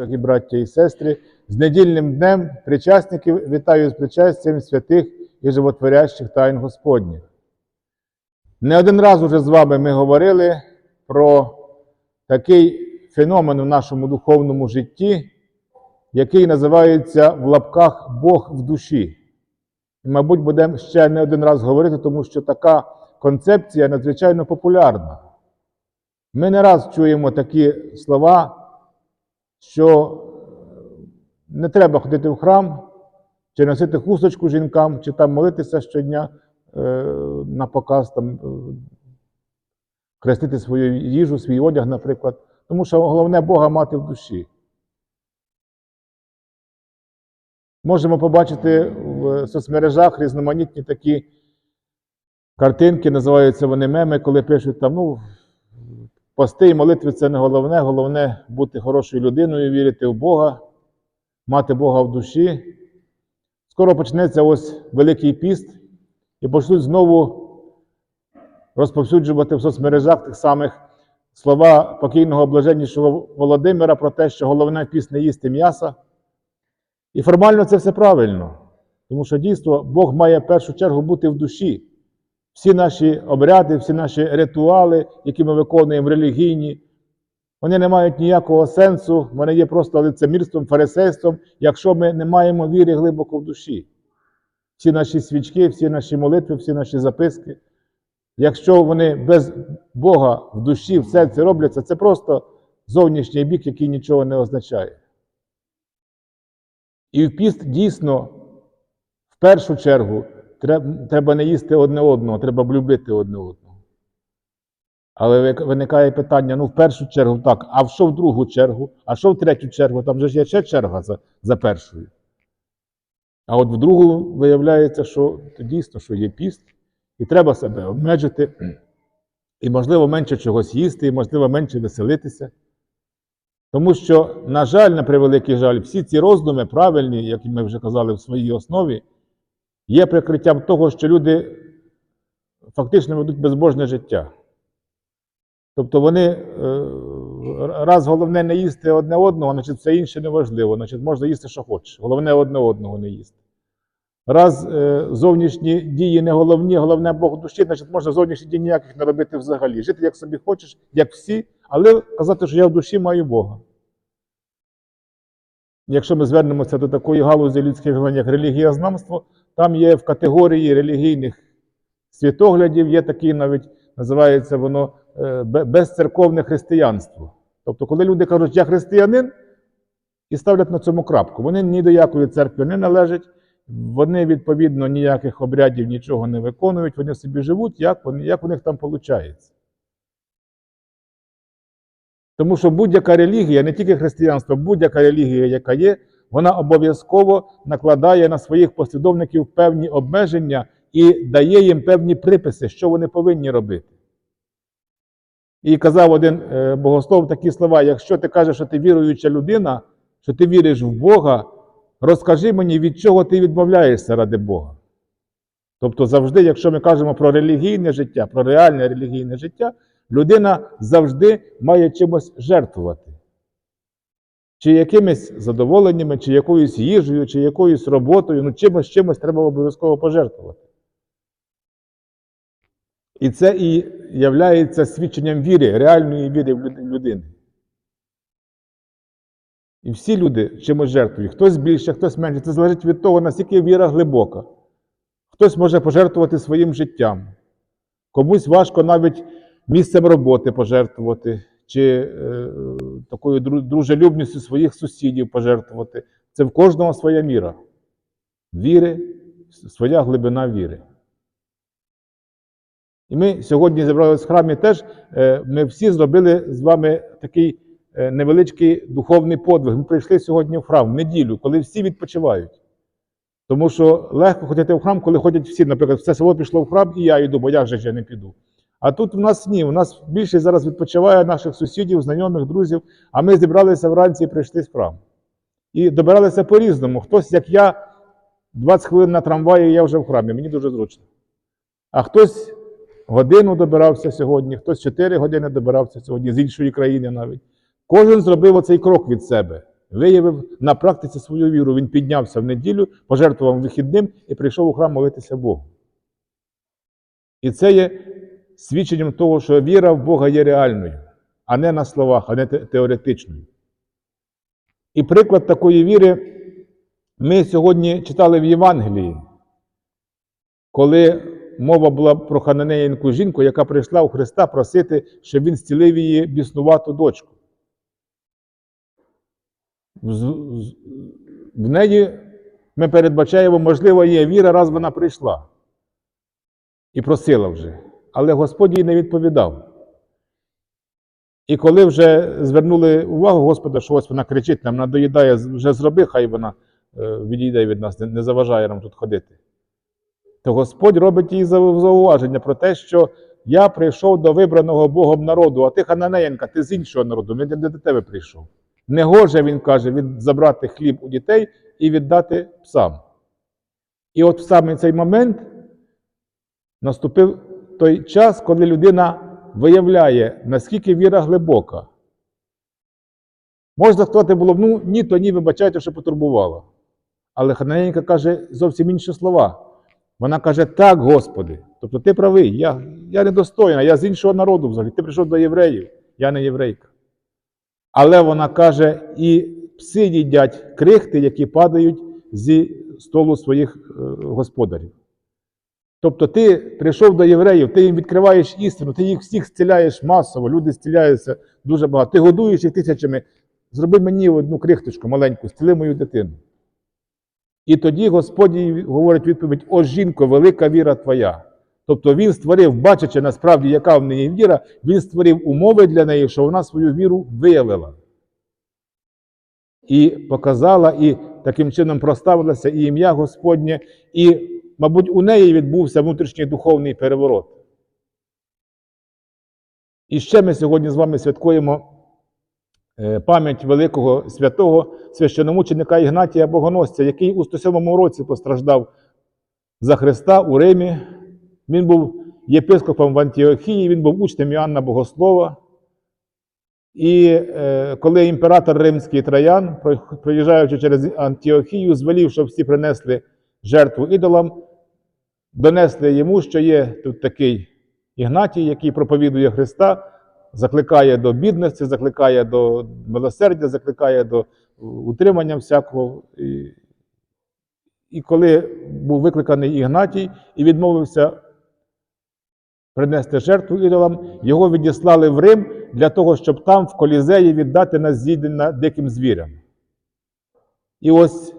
Дорогі браття і сестри, з недільним днем причасників вітаю з причастям святих і животворящих тайн Господніх. Не один раз уже з вами ми говорили про такий феномен у нашому духовному житті, який називається в лапках Бог в душі. І, мабуть, будемо ще не один раз говорити, тому що така концепція надзвичайно популярна. Ми не раз чуємо такі слова, що не треба ходити в храм, чи носити хусточку жінкам, чи там молитися щодня е, на показ, там, е, крестити свою їжу, свій одяг, наприклад. Тому що головне Бога мати в душі. Можемо побачити в соцмережах різноманітні такі картинки, називаються вони меми, коли пишуть там, ну, пости і молитви це не головне, головне бути хорошою людиною, вірити в Бога, мати Бога в душі. Скоро почнеться ось Великий піст, і почнуть знову розповсюджувати в соцмережах тих самих слова покійного блаженнішого Володимира про те, що головне піст не їсти м'яса. І формально це все правильно, тому що дійсно Бог має в першу чергу бути в душі. Всі наші обряди, всі наші ритуали, які ми виконуємо релігійні, вони не мають ніякого сенсу, вони є просто лицемірством, фарисейством, якщо ми не маємо віри глибоко в душі. Всі наші свічки, всі наші молитви, всі наші записки. Якщо вони без Бога в душі, в серці робляться, це просто зовнішній бік, який нічого не означає. І в піст дійсно, в першу чергу, треба не їсти одне одного, треба б любити одне одного. Але виникає питання: ну, в першу чергу так, а що в другу чергу, а що в третю чергу? Там же ж є ще черга за, за першою. А от в другу виявляється, що дійсно, що є піст, і треба себе обмежити, і, можливо, менше чогось їсти, і, можливо, менше веселитися. Тому що, на жаль, на превеликий жаль, всі ці роздуми правильні, як ми вже казали в своїй основі, є прикриттям того, що люди фактично ведуть безбожне життя. Тобто вони е, раз головне не їсти одне одного, значить все інше не важливо. Значить, можна їсти, що хочеш. Головне одне одного не їсти. Раз е, зовнішні дії не головні, головне Бог душі, значить можна зовнішні дії ніяких не робити взагалі. Жити як собі хочеш, як всі, але казати, що я в душі маю Бога. Якщо ми звернемося до такої галузі людських знань, як релігієзнавство, там є в категорії релігійних світоглядів, є такий навіть, називається воно е, безцерковне християнство. Тобто, коли люди кажуть, я християнин, і ставлять на цьому крапку. Вони ні до якої церкви не належать, вони, відповідно, ніяких обрядів нічого не виконують, вони собі живуть, як, вони, як у них там виходить. Тому що будь-яка релігія, не тільки християнство, будь-яка релігія, яка є, вона обов'язково накладає на своїх послідовників певні обмеження і дає їм певні приписи, що вони повинні робити. І казав один е, богослов такі слова: якщо ти кажеш, що ти віруюча людина, що ти віриш в Бога, розкажи мені, від чого ти відмовляєшся ради Бога. Тобто, завжди, якщо ми кажемо про релігійне життя, про реальне релігійне життя, людина завжди має чимось жертвувати. Чи якимись задоволеннями, чи якоюсь їжею, чи якоюсь роботою, ну чимось чимось треба обов'язково пожертвувати. І це і являється свідченням віри, реальної віри в люд- людини. І всі люди чимось жертвують. Хтось більше, хтось менше. Це залежить від того, наскільки віра глибока. Хтось може пожертвувати своїм життям. Комусь важко навіть місцем роботи пожертвувати, чи е, такою дружелюбністю своїх сусідів пожертвувати. Це в кожного своя міра. Віри, своя глибина віри. І ми сьогодні зібралися в храмі теж. е, Ми всі зробили з вами такий е, невеличкий духовний подвиг. Ми прийшли сьогодні в храм в неділю, коли всі відпочивають. Тому що легко ходити в храм, коли ходять всі. Наприклад, все село пішло в храм, і я йду, бо як же ж я не піду. А тут в нас ні. У нас більше зараз відпочиває наших сусідів, знайомих, друзів. А ми зібралися вранці і прийшли в храм. І добиралися по-різному. Хтось, як я, 20 хвилин на трамваї, і я вже в храмі. Мені дуже зручно. А хтось годину добирався сьогодні, хтось 4 години добирався сьогодні з іншої країни навіть. Кожен зробив оцей крок від себе. виявив на практиці свою віру. Він піднявся в неділю, пожертвував вихідним і прийшов у храм молитися Богу. І це є свідченням того, що віра в Бога є реальною, а не на словах, а не теоретичною. І приклад такої віри ми сьогодні читали в Євангелії, коли мова була про хананеїнку жінку, яка прийшла у Христа просити, щоб він зцілив її біснувату дочку. В неї ми передбачаємо, можливо, є віра, раз вона прийшла і просила вже. Але Господь їй не відповідав. І коли вже звернули увагу Господа, що ось вона кричить, нам надоїдає, вже зроби, хай вона е, відійде від нас, не- заважає нам тут ходити. То Господь робить їй зауваження про те, що я прийшов до вибраного Богом народу, а ти Хананеєнка, ти з іншого народу, він до тебе прийшов. Не гоже, він каже, від забрати хліб у дітей і віддати псам. І от в саме цей момент наступив той час, коли людина виявляє, наскільки віра глибока. Можна сказати було ну ні, то ні, вибачайте, що потурбувало. Але Хананеєнка каже зовсім інші слова. Вона каже: Так, Господи. Тобто ти правий, я, я недостойна, я з іншого народу взагалі. Ти прийшов до євреїв, я не єврейка. Але вона каже, і пси їдять крихти, які падають зі столу своїх е, господарів. Тобто ти прийшов до євреїв, ти їм відкриваєш істину, ти їх всіх зціляєш масово, люди зціляються дуже багато. Ти годуєш їх тисячами. Зроби мені одну крихточку маленьку, зціли мою дитину. І тоді Господь говорить відповідь: О, жінко, велика віра твоя. Тобто він створив, бачачи насправді, яка в неї віра, він створив умови для неї, що вона свою віру виявила. І показала, і таким чином проставилося і ім'я Господнє, і, мабуть, у неї відбувся внутрішній духовний переворот. І ще ми сьогодні з вами святкуємо е, пам'ять великого святого священомученика Ігнатія Богоносця, який у 107 році постраждав за Христа у Римі. Він був єпископом в Антіохії, він був учнем Іоанна Богослова. І е, коли імператор Римський Троян, про- проїжджаючи через Антіохію, звелів, щоб всі принесли жертву ідолам, донесли йому, що є тут такий Ігнатій, який проповідує Христа, закликає до бідності, закликає до милосердя, закликає до утримання всякого. І, і коли був викликаний Ігнатій і відмовився принести жертву ідолам, його відіслали в Рим для того, щоб там в Колізеї віддати на з'їдення диким звірям. І ось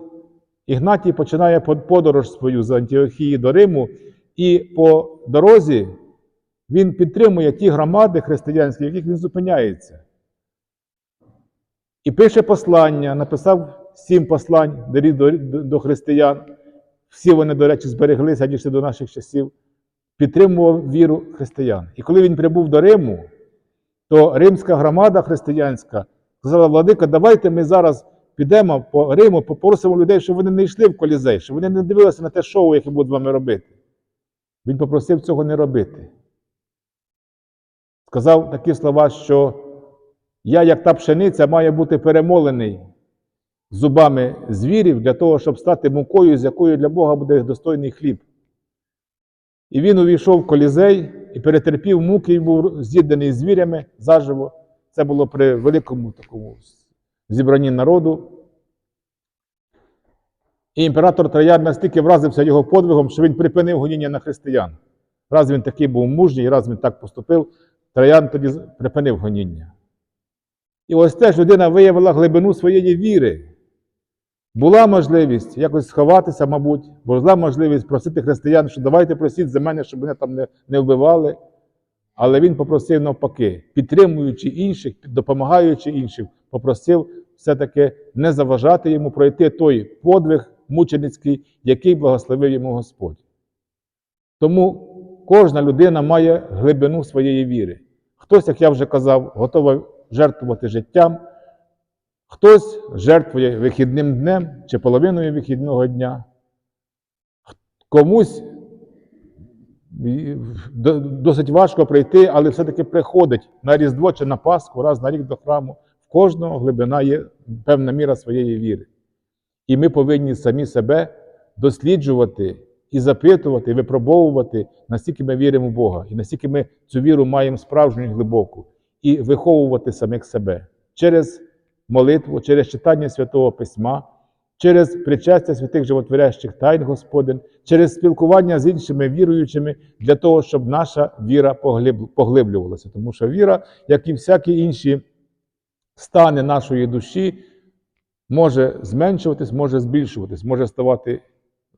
Ігнатій починає подорож свою з Антіохії до Риму, і по дорозі він підтримує ті громади християнські, в яких він зупиняється. І пише послання, написав сім послань до, християн. Всі вони, до речі, збереглися дійшли до наших часів, підтримував віру християн. І коли він прибув до Риму, то римська громада християнська сказала: Владика, давайте ми зараз підемо по Риму, попросимо людей, щоб вони не йшли в колізей, щоб вони не дивилися на те шоу, яке будуть з вами робити. Він попросив цього не робити. Сказав такі слова, що я, як та пшениця, маю бути перемолений зубами звірів для того, щоб стати мукою, з якою для Бога буде достойний хліб. І він увійшов в колізей і перетерпів муки, і був з'єднаний звірями заживо. Це було при великому такому зібранні народу. І імператор Троян настільки вразився його подвигом, що він припинив гоніння на християн. Раз він такий був мужній, раз він так поступив, Троян тоді припинив гоніння. І ось теж людина виявила глибину своєї віри. Була можливість якось сховатися, мабуть, була можливість просити християн, що давайте просіть за мене, щоб мене там не, не вбивали. Але він попросив навпаки, підтримуючи інших, допомагаючи іншим, попросив все-таки не заважати йому пройти той подвиг мученицький, який благословив йому Господь. Тому кожна людина має глибину своєї віри. Хтось, як я вже казав, готовий жертвувати життям, хтось жертвує вихідним днем чи половиною вихідного дня. Комусь досить важко прийти, але все-таки приходить на Різдво чи на Пасху раз на рік до храму. Кожного глибина є певна міра своєї віри. І ми повинні самі себе досліджувати і запитувати, і випробовувати, наскільки ми віримо в Бога, і наскільки ми цю віру маємо справжню глибоку, і виховувати самих себе через молитву, через читання Святого Письма, через причастя святих животворящих тайн Господин, через спілкування з іншими віруючими для того, щоб наша віра поглиблювалася. Тому що віра, як і всякі інші стани нашої душі, може зменшуватись, може збільшуватись, може ставати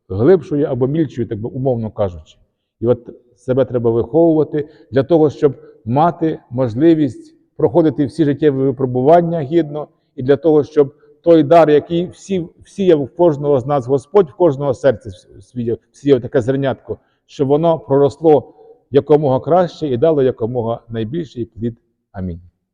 глибшою або мільчою, так би умовно кажучи. І от себе треба виховувати для того, щоб мати можливість проходити всі життєві випробування гідно, і для того, щоб той дар, який всі, всіяв в кожного з нас Господь, в кожного серця всіяв таке зернятко, щоб воно проросло якомога краще і дало якомога найбільший плід. Амінь.